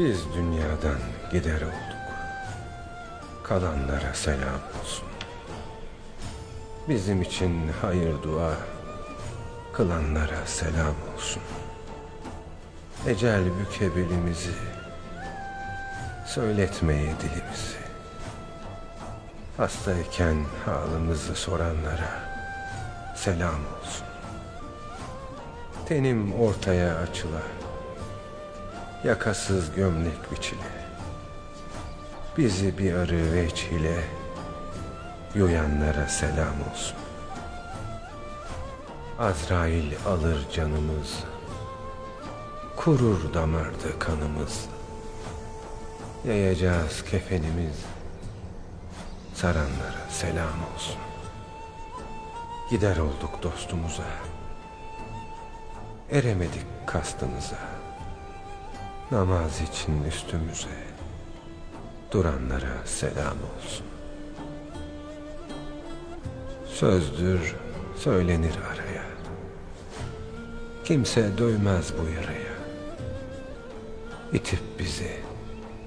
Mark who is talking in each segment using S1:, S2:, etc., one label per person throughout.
S1: Biz dünyadan gider olduk. Kalanlara selam olsun. Bizim için hayır dua, kılanlara selam olsun. Ecel büke belimizi, söyletmeyi dilimizi. Hastayken halımızı soranlara selam olsun. Tenim ortaya açıla, yakasız gömlek biçile. Bizi bir arı veç ile yuyanlara selam olsun. Azrail alır canımız, kurur damarda kanımız. Yayacağız kefenimiz, saranlara selam olsun. Gider olduk dostumuza, eremedik kastımıza. Namaz için üstümüze, duranlara selam olsun. Sözdür söylenir araya. Kimse doymaz bu yaraya. İtip bizi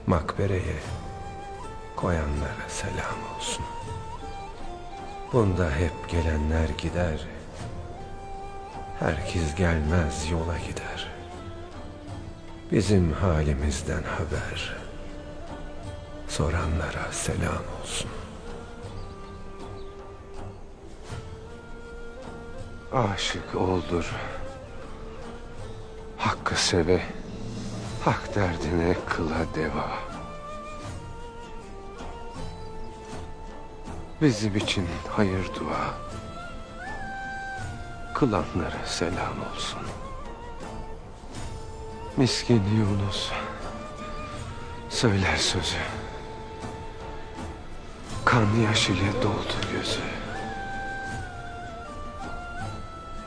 S1: makbereye koyanlara selam olsun. Bunda hep gelenler gider. Herkes gelmez yola gider. Bizim halimizden haber. Soranlara selam olsun. Aşık oldur. Hakkı seve. Hak derdine kıla deva. Bizim için hayır dua. Kılanlara selam olsun. Miskin Yunus söyler sözü. Kan yaş ile doldu gözü.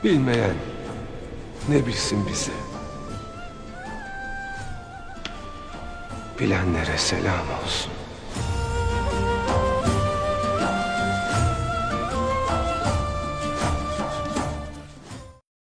S1: Bilmeyen ne bilsin bizi. Bilenlere selam olsun.